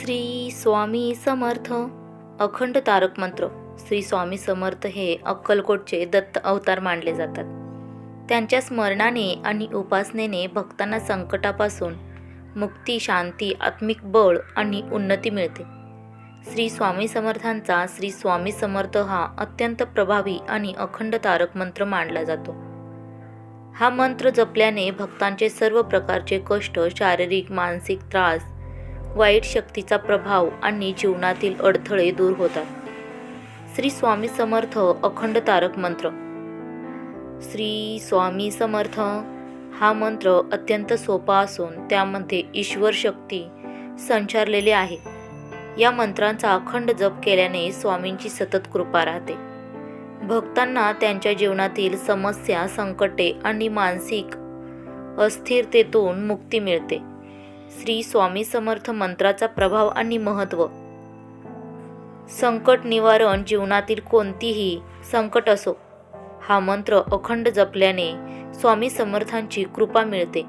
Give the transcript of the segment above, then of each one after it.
श्री स्वामी समर्थ. अखंड तारक मंत्र. श्री स्वामी समर्थ हे अक्कलकोटचे दत्त अवतार मानले जातात. त्यांच्या स्मरणाने आणि उपासनेने भक्तांना संकटापासून मुक्ती शांती आत्मिक बळ आणि उन्नती मिळते. श्री स्वामी समर्थांचा श्री स्वामी समर्थ हा अत्यंत प्रभावी आणि अखंड तारक मंत्र मानला जातो. हा मंत्र जपल्याने भक्तांचे सर्व प्रकारचे कष्ट शारीरिक मानसिक त्रास वाईट शक्तीचा प्रभाव आणि जीवनातील अडथळे दूर होतात. श्री स्वामी समर्थ अखंड तारक मंत्र. श्री स्वामी समर्थ हा मंत्र अत्यंत सोपा असून त्यामध्ये ईश्वर शक्ती संचारलेली आहे. या मंत्रांचा अखंड जप केल्याने स्वामींची सतत कृपा राहते. भक्तांना त्यांच्या जीवनातील समस्या संकटे आणि मानसिक अस्थिरतेतून मुक्ती मिळते. श्री स्वामी समर्थ मंत्राचा प्रभाव आणि महत्त्व. संकट निवारण जीवनातील कोणतीही संकट असो हा मंत्र अखंड जपल्याने स्वामी समर्थांची कृपा मिळते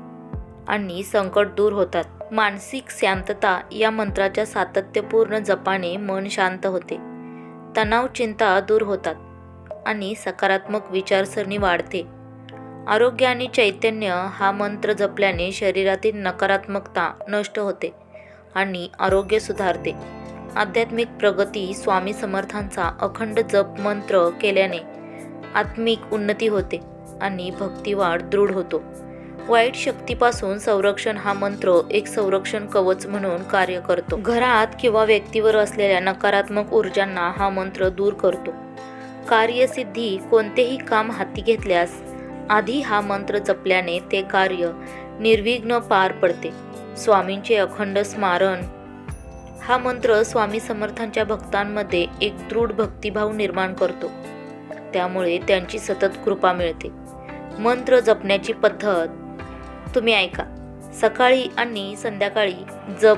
आणि संकट दूर होतात. मानसिक शांतता या मंत्राच्या सातत्यपूर्ण जपाने मन शांत होते तणाव चिंता दूर होतात आणि सकारात्मक विचारसरणी वाढते. आरोग्य आणि चैतन्य हा मंत्र जपल्याने शरीरातील नकारात्मकता नष्ट होते आणि आरोग्य सुधारते. आध्यात्मिक प्रगती स्वामी समर्थांचा अखंड जप मंत्र केल्याने आत्मिक उन्नती होते आणि भक्तिवाढ दृढ होतो. वाईट शक्तीपासून संरक्षण हा मंत्र एक संरक्षण कवच म्हणून कार्य करतो. घरात किंवा व्यक्तीवर असलेल्या नकारात्मक ऊर्जांना हा मंत्र दूर करतो. कार्यसिद्धी कोणतेही काम हाती घेतल्यास आधी हा मंत्र जपल्याने ते कार्य निर्विघ्न पार पडते. स्वामींचे अखंड स्मारण. हा मंत्र स्वामी समर्थांच्या भक्तांमध्ये एक दृढ भक्तिभाव निर्माण करतो. त्यामुळे त्यांची सतत कृपा मिळते. मंत्र जपण्याची पद्धत. तुम्ही ऐका. सकाळी आणि संध्याकाळी जप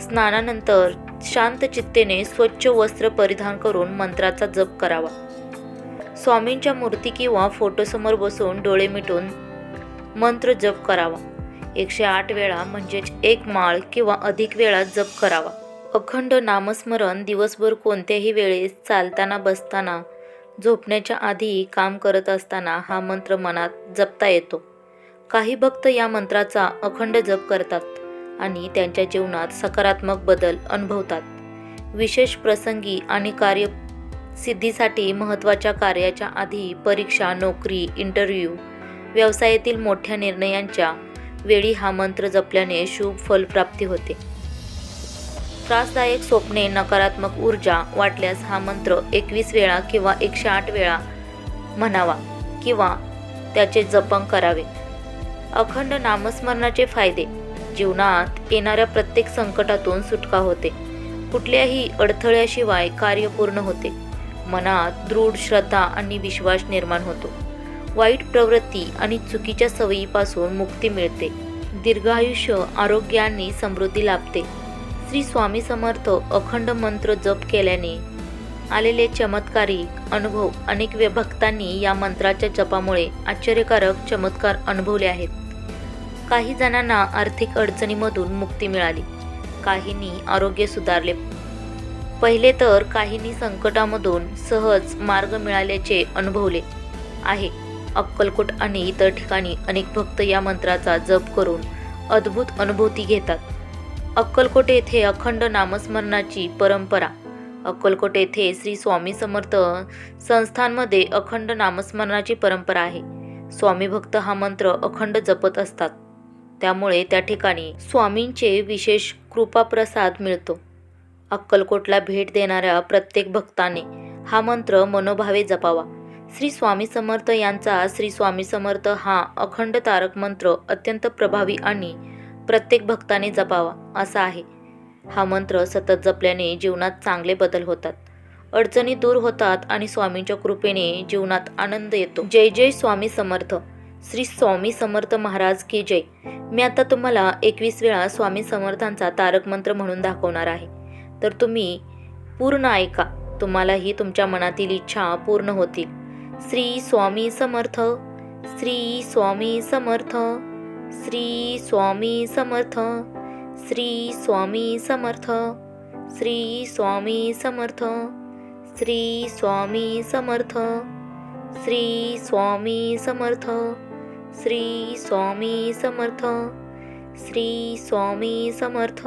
स्नानानंतर शांत चित्तेने स्वच्छ वस्त्र परिधान करून मंत्राचा जप करावा. स्वामींच्या मूर्ती किंवा फोटोसमोर बसून डोळे मिटून मंत्र जप करावा. एकशे आठ वेळा म्हणजेच एक माळ किंवा अधिक वेळा जप करावा. अखंड नामस्मरण दिवसभर कोणत्याही वेळेस चालताना बसताना झोपण्याच्या आधी काम करत असताना हा मंत्र मनात जपता येतो. काही भक्त या मंत्राचा अखंड जप करतात आणि त्यांच्या जीवनात सकारात्मक बदल अनुभवतात. विशेष प्रसंगी आणि कार्य सिद्धीसाठी महत्त्वाच्या कार्याच्या आधी परीक्षा नोकरी इंटरव्ह्यू व्यवसायातील मोठ्या निर्णयांच्या वेळी हा मंत्र जपल्याने शुभ फलप्राप्ती होते. त्रासदायक स्वप्ने नकारात्मक ऊर्जा वाटल्यास हा मंत्र एकवीस वेळा किंवा एकशे आठ वेळा म्हणावा किंवा त्याचे जपन करावे. अखंड नामस्मरणाचे फायदे. जीवनात येणाऱ्या प्रत्येक संकटातून सुटका होते. कुठल्याही अडथळ्याशिवाय कार्य पूर्ण होते. मनात दृढ श्रद्धा आणि विश्वास निर्माण होतो. वाईट प्रवृत्ती आणि चुकीच्या सवयीपासून मुक्ती मिळते. दीर्घायुष्य आरोग्य आणि समृद्धी लाभते. श्री स्वामी समर्थ अखंड मंत्र जप केल्याने आलेले चमत्कारिक अनुभव अनेक विभक्तांनी या मंत्राच्या जपामुळे आश्चर्यकारक चमत्कार अनुभवले आहेत. काही जणांना आर्थिक अडचणीमधून मुक्ती मिळाली. काहींनी आरोग्य सुधारले. पहिले तर काहींनी संकटामधून सहज मार्ग मिळाल्याचे अनुभवले आहे. अक्कलकोट आणि इतर ठिकाणी अनेक भक्त या मंत्राचा जप करून अद्भुत अनुभूती घेतात. अक्कलकोट येथे अखंड नामस्मरणाची परंपरा. अक्कलकोट येथे श्री स्वामी समर्थ संस्थांमध्ये अखंड नामस्मरणाची परंपरा आहे. स्वामी भक्त हा मंत्र अखंड जपत असतात. त्यामुळे त्या ठिकाणी स्वामींचे विशेष कृपाप्रसाद मिळतो. अक्कलकोटला भेट देणाऱ्या प्रत्येक भक्ताने हा मंत्र मनोभावे जपावा. श्री स्वामी समर्थ यांचा श्री स्वामी समर्थ हा अखंड तारक मंत्र अत्यंत प्रभावी आणि प्रत्येक भक्ताने जपावा असा आहे. हा मंत्र सतत जपल्याने जीवनात चांगले बदल होतात. अडचणी दूर होतात आणि स्वामींच्या कृपेने जीवनात आनंद येतो. जय जय स्वामी समर्थ. श्री स्वामी समर्थ महाराज की जय. मी आता तुम्हाला एकवीस वेळा स्वामी समर्थांचा तारक मंत्र म्हणून दाखवणार आहे. तर तुम्ही पूर्ण ऐका. तुम्हालाही तुमच्या मनातील इच्छा पूर्ण होतील. श्री स्वामी समर्थ श्री स्वामी समर्थ श्री स्वामी समर्थ श्री स्वामी समर्थ श्री स्वामी समर्थ श्री स्वामी समर्थ श्री स्वामी समर्थ श्री स्वामी समर्थ श्री स्वामी समर्थ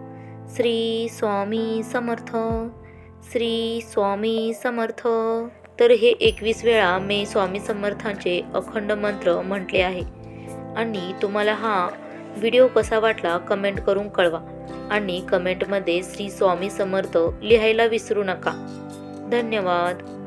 श्री स्वामी समर्थ श्री स्वामी समर्थ. तर हे एकवीस वेळा मी स्वामी समर्थांचे अखंड मंत्र म्हटले आहे. आणि तुम्हाला हा व्हिडिओ कसा वाटला कमेंट करून कळवा. आणि कमेंटमध्ये श्री स्वामी समर्थ लिहायला विसरू नका. धन्यवाद.